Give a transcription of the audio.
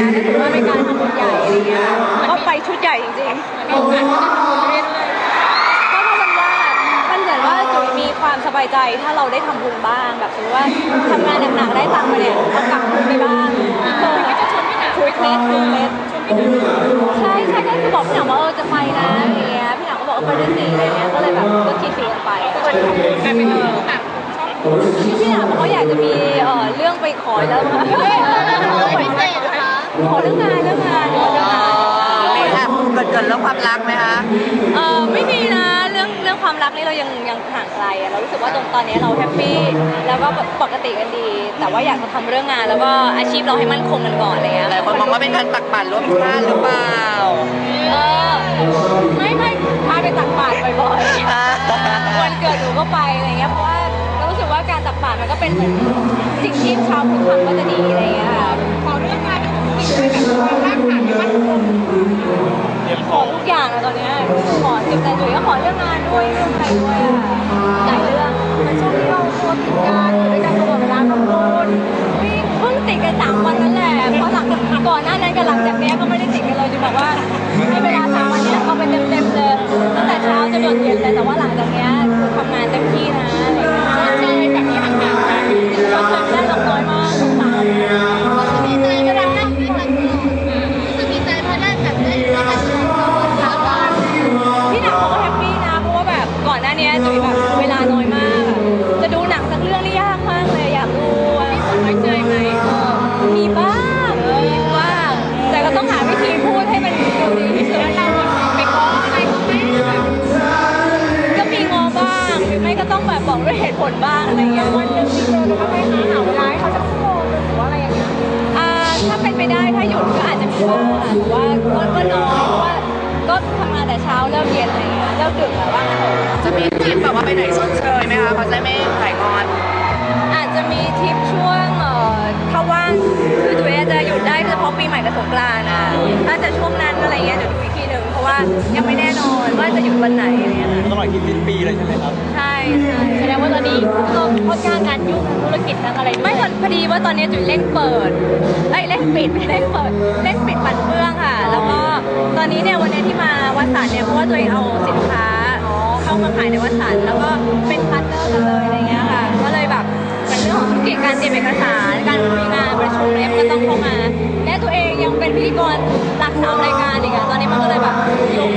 งี้ยก็ถือว่าเป็นการทำบุญใหญ่อะไรเงี้ยก็ไปชุดใหญ่จริงๆมีโอกาสที่จะทำเรื่อยก็เพราะมันว่ามันเหมือนว่าจุ๋ยมีความสบายใจถ้าเราได้ทำบุญบ้างแบบสมมติว่าทำงานหนักๆได้ตังค์มาเนี่ยเอากลับคืนไปบ้างเออๆก็จะชวนพี่หนังคุยเคล็ดคุยเคล็ดชวนพี่หนังใช่ใช่ก็คือบอกพี่หนังว่าเออจะไปนะอย่างเงี้ยพี่หนังก็บอกเออไปด้วยสิอะไรเงี้ยก็เลยแบบก็คิดฟิลกันไปกลายเป็นเออหนังชอบพี่หนังบอกว่าอยากจะมีเอ่อเรื่องไปขอแล้วมาพิเศษนะคะ ขอเรื่องงานเรื่องงานขอเรื่องงานมีแอบเกิดเกิดเรื่องความรักไหมคะเออไม่มีนะเรื่องเรื่องความรักนี่เรายังยังห่างไกลอะเรารู้สึกว่าตอนตอนนี้เราแฮปปี้แล้วก็แบบปกติกันดี แต่ว่าอยากจะทำเรื่องงานแล้วก็อาชีพเราให้มั่นคงกันก่อนอะไรเงี้ยหลายคนมองว่าเป็นการตักปั่นร่วมชาติหรือเปล่าเออไม่ไม่พาไปตักบาตรบ่อยๆวันเกิดหนูก็ไปอะไรเงี้ยเพราะว่าเรารู้สึกว่าการตักบาตรมันก็เป็นเหมือนสิ่งที่ชาวพุทธทำก็จะดีอะไรเงี้ยค่ะขอเรื่องงานเป็นของ อเรื่องงานด้วยเรื่องอะไรด้วยอะหลายเรื่องมันช่วงที่เราตัวติดกันอยู่ด้วยกันตลอดเวลาทั้งคนวิ่งเพิ่งติดกันสามวันนั่นแหละเพราะหลังก่อนหน้านั้นกับหลังจากเนี้ยก็ไม่ได้ติดกันเลยจุ๋ยบอกว่าให้เวลาสามวันเนี้ยเอาไปเต็มๆเลยตั้งแต่เช้าจนเย็นเลยแต่ว่าหลังจากเนี้ย เวลาน้อยมากอะจะดูหนังสักเรื่องนี่ยากมากเลยอยากดูอะน้อยใจไหมมีบ้างมีบ้างแต่ก็ต้องหาวิธีพูดให้มันดูดีที่สุดแล้วเราไปขออะไรเขาไหมก็มีงอบ้างหรือไม่ก็ต้องแบบบอกด้วยเหตุผลบ้างอะไรเงี้ยวันหนึ่งมีเจอกันบ้างไหมคะหาเวลาให้เขาสักชั่วโมงหรือว่าอะไรอย่างเงี้ยอ่าถ้าเป็นไปได้ถ้าหยุดก็อาจจะมีบ้างค่ะแต่ว่าก็ก็น้อยเพราะว่าก็ ทำงานแต่เช้าเลิกเย็นอะไรเงี้ยเลิกดึกแบบว่างั้นเถอะจะมีทริปแบบว่าไปไหนชดเชยไหมคะเขาจะไม่หายงอน อาจจะมีทริปช่วงเอ่อถ้าว่างคือจุ๋ยอาจจะหยุดได้เฉพาะปีใหม่กับสงกรานต์อะถ้าจะช่วงนั้นอะไรเงี้ยเดี๋ยวดูอีกทีหนึ่งเพราะว่ายังไม่แน่นอนว่าจะหยุดวันไหนอะไรเงี้ยค่ะตลอดกี่สิ้นปีเลยใช่ไหมครับ ใช่ใช่แสดงว่าตอนนี้เราค่อนข้างงานยุ่งธุรกิจทั้งอะไรไม่พอพอดีว่าตอนนี้จุ๋ยเร่งเปิดเอ้ยเร่งปิดไม่เร่งเปิดเร่งปิดปั่นเฟืองค่ะ แล้วก็ตอนนี้เนี่ยวัน สารเนี่ยเพราะว่าตัวเองเอาสินค้าเข้ามาขายในวัดสันแล้วก็เป็นพาร์ทเนอร์กันเลยอะไรเงี้ยค่ะ ก็เลยแบบเป็นเรื่องของธุรกิจการเตรียมเอกสารการคุยงานประชุมเนี่ยก็ต้องเข้ามา และตัวเองยังเป็นพิธีกรหลักสามรายการอีกอะตอนนี้มันก็เลยแบบยุ่ง